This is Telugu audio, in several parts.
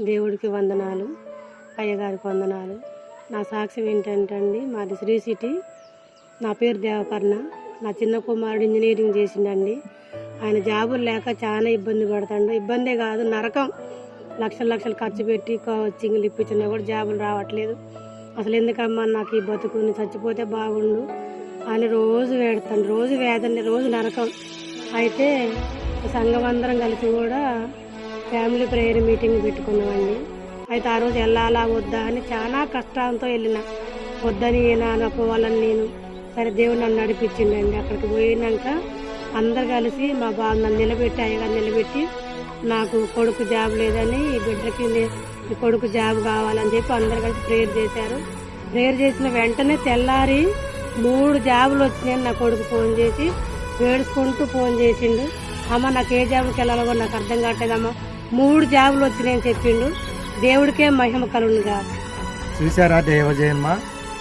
దేవుడికి వందనాలు అయ్యగారికి వందనాలు. నా సాక్ష్యం ఏంటంటే అండి మాది శ్రీ సిటీ. నా పేరు దేవకర్ణ. నా చిన్న కుమారుడు ఇంజనీరింగ్ చేసిండండి. ఆయన జాబులు లేక చాలా ఇబ్బంది పడతాడు. ఇబ్బందే కాదు నరకం. లక్షల లక్షలు ఖర్చు పెట్టి కోచింగ్లు ఇప్పించినా కూడా జాబులు రావట్లేదు. అసలు ఎందుకమ్మా నాకు ఈ బతుకుని? చచ్చిపోతే బాగుండు. అని రోజు వేడతాను రోజు వేదండి రోజు నరకం. అయితే సంఘం అందరం కలిసి కూడా ఫ్యామిలీ ప్రేయర్ మీటింగ్ పెట్టుకున్నామండి. అయితే ఆ రోజు వెళ్ళాలా వద్దా అని చాలా కష్టంతో వెళ్ళిన. వద్దని నేను పోవాలని నేను సరే దేవుడు నన్ను నడిపించిండండి. అక్కడికి పోయినాక అందరు కలిసి మా బాబు నన్ను నిలబెట్టి అయ్యగారు నిలబెట్టి నాకు కొడుకు జాబ్ లేదని ఈ బిడ్డకి ఈ కొడుకు జాబ్ కావాలని చెప్పి అందరు కలిసి ప్రేయర్ చేశారు. ప్రేయర్ చేసిన వెంటనే తెల్లారి మూడు జాబులు వచ్చినాయని నా కొడుకు ఫోన్ చేసి వేడుచుకుంటూ ఫోన్ చేసిండు. అమ్మ నాకు ఏ జాబుకి వెళ్ళాలో నాకు అర్థం కావట్లేదమ్మా. మూడు జాబులు వచ్చినాయని చెప్పిండు. దేవుడికే మహిమ కలుగునుగా. చూసారా దేవజయమ్మ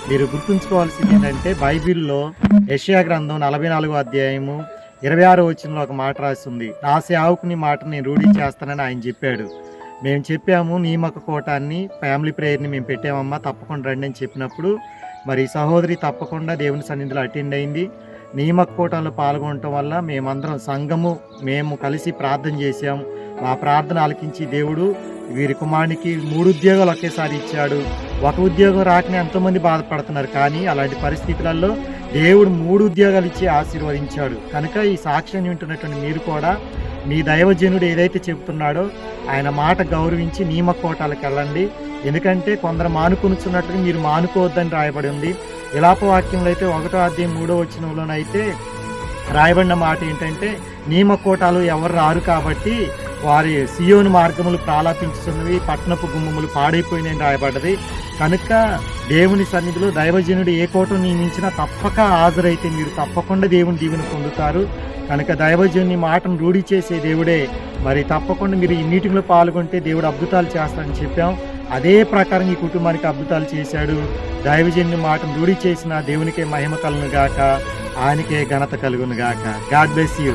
మీరు గుర్తుంచుకోవాల్సింది ఏంటంటే బైబిల్లో యెషయా గ్రంథం నలభై నాలుగో అధ్యాయము ఇరవై ఆరో వచ్చినలో ఒక మాట రాస్తుంది. నా సేవకుని మాట నేను రూఢి చేస్తానని ఆయన చెప్పాడు. మేము చెప్పాము నియమక కోటాన్ని ఫ్యామిలీ ప్రేయర్ని మేము పెట్టామమ్మా తప్పకుండా రండి అని చెప్పినప్పుడు మరి ఈ సహోదరి తప్పకుండా దేవుని సన్నిధిలో అటెండ్ అయింది. నియమక కోటాలో పాల్గొనటం వల్ల మేమందరం సంఘము మేము కలిసి ప్రార్థన చేసాము మా ప్రార్థన ఆలకించి దేవుడు వీరి కుమారునికి మూడు ఉద్యోగాలు ఒకేసారి ఇచ్చాడు. ఒక ఉద్యోగం రాకనే ఎంతోమంది బాధపడుతున్నారు కానీ అలాంటి పరిస్థితులలో దేవుడు మూడు ఉద్యోగాలు ఇచ్చి ఆశీర్వదించాడు. కనుక ఈ సాక్ష్యం వింటున్నటువంటి మీరు కూడా మీ దైవజనుడు ఏదైతే చెబుతున్నాడో ఆయన మాట గౌరవించి నియమ కోటాలకు వెళ్ళండి. ఎందుకంటే కొందరు మానుకొనుచున్నట్టుగా మీరు మానుకోవద్దని రాయబడి ఉంది. విలాపవాక్యంలో అయితే ఒకటో అధ్యాయం మూడో వచ్చినంలోనైతే రాయబడిన మాట ఏంటంటే నియమ కోటాలు ఎవరు రారు కాబట్టి వారి సియోను మార్గములు ప్రాలాపించుతున్నవి పట్టణపు గుమ్మములు పాడైపోయినాయని రాయబడ్డది. కనుక దేవుని సన్నిధిలో దైవజనుడు ఏ కోటం నియమించినా తప్పక హాజరైతే మీరు తప్పకుండా దేవుని దీవెన పొందుతారు. కనుక దైవజనుని మాటను రూఢి చేసే దేవుడే మరి తప్పకుండా మీరు ఈ మీటింగ్లో పాల్గొంటే దేవుడు అద్భుతాలు చేస్తాడని చెప్పాం. అదే ప్రకారం ఈ కుటుంబానికి అద్భుతాలు చేశాడు. దైవజనుని మాటను రూఢి చేసిన దేవునికే మహిమ కలుగును గాక ఆయనకే ఘనత కలుగును గాక గాడ్ బ్లెస్ యూ.